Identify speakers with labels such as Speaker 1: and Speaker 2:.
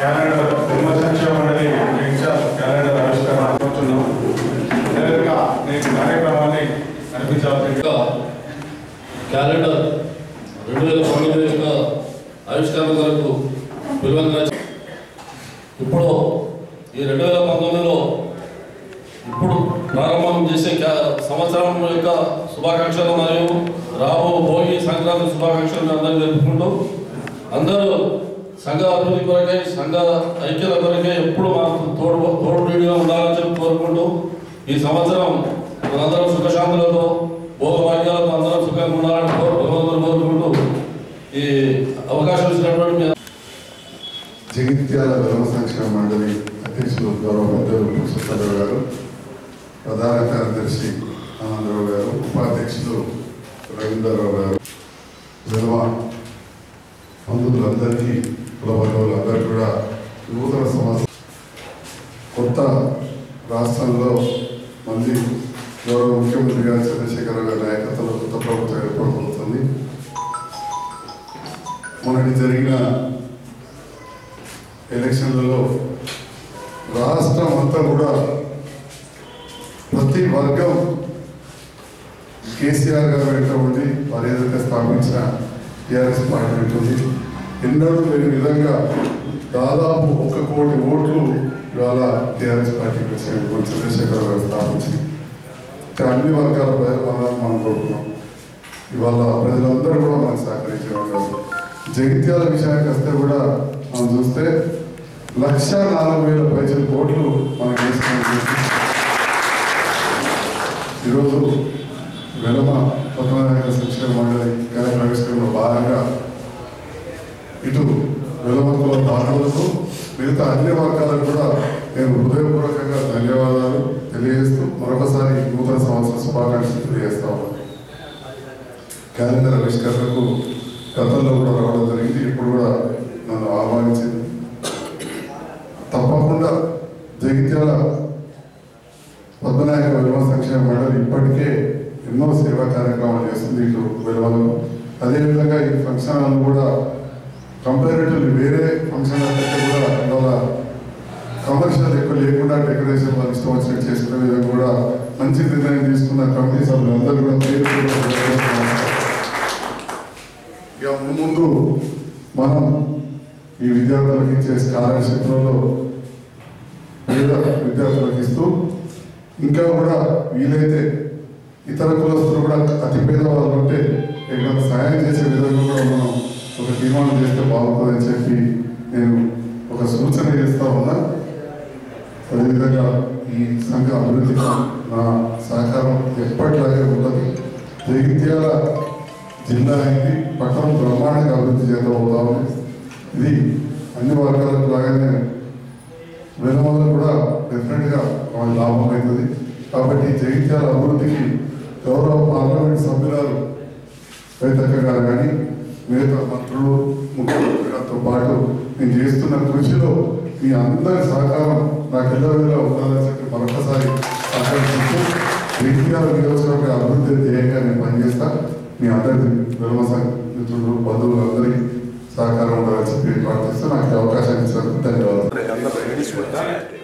Speaker 1: Calendar
Speaker 2: ధర్మ సంక్షేమ మండలి క్యాలెండర్ ఆవిష్కరణ అనుకుంటున్నాం నేను కార్యక్రమాన్ని నడిపించాల్సింది
Speaker 3: క్యాలెండర్ రెండు వేల పంతొమ్మిది యొక్క ఆవిష్కరణ కొరకు ఇప్పుడు ఈ రెండు వేల పంతొమ్మిదిలో ఇప్పుడు ప్రారంభం చేసే సంవత్సరం యొక్క శుభాకాంక్షలు మరియు రాబో భోగి సంక్రాంతి శుభాకాంక్షలు అందరూ జరుపుకుంటూ అందరూ సంఘ అభివృద్ధి కొరకై సంఘ ఐక్యత కొరకై ఎప్పుడు మాకు తోడు తోడుగా ఉండాలని చెప్పి కోరుకుంటూ ఈ సంవత్సరం మనందరం సుఖశాంతులతో భోగభాగ్యాలతో అందరం సుఖంగా ఉండాలని కోరుకుంటూ ఈ అవకాశం ఇచ్చినటువంటి
Speaker 4: జగిత్యాల ధర్మ సంక్షేమ మండలి అధ్యక్షులు గౌరవ పెద్దలు పురుషోత్తరావు గారు ప్రధాన కార్యదర్శి ఆనందరావు గారు ఉపాధ్యక్షులు రవీంద్రరావు గారు. విలువ బంధువులందరికీ కుల కూడా నూతన సంవత్సరం. కొత్త రాష్ట్రంలో మళ్ళీ గౌరవ ముఖ్యమంత్రి గారు గారి నాయకత్వంలో కొత్త ప్రభుత్వం ఏర్పడబోతుంది. మొన్నటి జరిగిన ఎలక్షన్లలో రాష్ట్రం అంతా కూడా ప్రతి వర్గం కేసీఆర్ గారు వెంట ఉండి వారు ఏదైతే స్థాపించిన టీఆర్ఎస్ పార్టీ ఉంటుంది. ఎన్నడూ లేని విధంగా దాదాపు ఒక కోటి ఓట్లు ఇవాళ టీఆర్ఎస్ పార్టీ ప్రెసిడెంట్ చంద్రశేఖర్ గారు స్థాపించి అన్ని వర్గాల ప్రజలు మనం కోరుకున్నాం ఇవాళ ప్రజలందరూ కూడా మనకు సహకరించే ఉన్నారు జగిత్యాల విషయానికి వస్తే కూడా మనం చూస్తే లక్ష నాలుగు వేల పైసలు కోట్లు మనం వేసుకుని ఈరోజు వెలమ పద్మనాయక శిక్షణ మండలి కార్యక్రమ భాగంగా ఇటు వెలమకుల దాతలకు మిగతా అన్ని వర్గాలకు కూడా నేను హృదయపూర్వకంగా ధన్యవాదాలు తెలియజేస్తూ మరొకసారి నూతన సంవత్సర శుభాకాంక్షలు తెలియజేస్తా ఉన్నాను. క్యాలెండర్ ఆవిష్కరణకు గతంలో కూడా రావడం జరిగింది. ఇప్పుడు కూడా నన్ను ఆహ్వానించింది కూడా జగిత్యాల పద్మనాయక విలువ సంక్షేమ మండలి ఇప్పటికే ఎన్నో సేవా కార్యక్రమాలు చేస్తుంది ఇటు విలువలను అదేవిధంగా ఈ ఫంక్షన్ హాల్ కూడా కంపారిటివ్లీ వేరే ఫంక్షన్ హాల్ కంటే కూడా ఇవాళ కమర్షియల్ ఎక్కువ లేకుండా డెకరేషన్ వాళ్ళు ఇష్టం వచ్చినట్టు చేసుకునే విధంగా కూడా మంచి నిర్ణయం తీసుకున్న కమిటీ సభ్యులందరూ కూడా ఇక ముందు మనం ఈ విద్యార్థులకు ఇచ్చే స్కాలర్షిప్లలో ఇంకా కూడా వీలైతే ఇతర కులస్తులు కూడా అతి పేద వాళ్ళు ఉంటే ఏదైనా సహాయం చేసే విధంగా కూడా మనం ఒక తీర్మానం చేస్తే బాగుంటుందని చెప్పి నేను ఒక సూచన చేస్తా ఉన్నా. అదేవిధంగా ఈ సంఘ అభివృద్ధి నా సహకారం ఎప్పటిలాగే ఉంటుంది జగిత్యాల జిల్లా అయింది పట్టణం బ్రహ్మాండంగా అభివృద్ధి చేద్దాం ఉంది. ఇది అన్ని వర్గాలకు లాగానే వెనుమల వాళ్ళ లాభం అవుతుంది. కాబట్టి జగిత్యాల అభివృద్ధికి గౌరవ పార్లమెంట్ సభ్యురాలు రైతక్క గారు కానీ మిగతా మంత్రులు ముఖ్యమంత్రి గారితో పాటు నేను చేస్తున్న కృషిలో మీ అందరి సహకారం నాకు ఎల్లవేళ ఉండాలని చెప్పి మరొకసారి సహకరిస్తూ జగిత్యాల నియోజకవర్గ అభివృద్ధి ధ్యేయంగా నేను పనిచేస్తా. మీ అందరి విలువ మిత్రులు బంధువులు అందరికీ సహకారం ఉండాలని చెప్పి ప్రార్థిస్తూ నాకు ఈ అవకాశాన్ని ఇచ్చినందుకు ధన్యవాదాలు.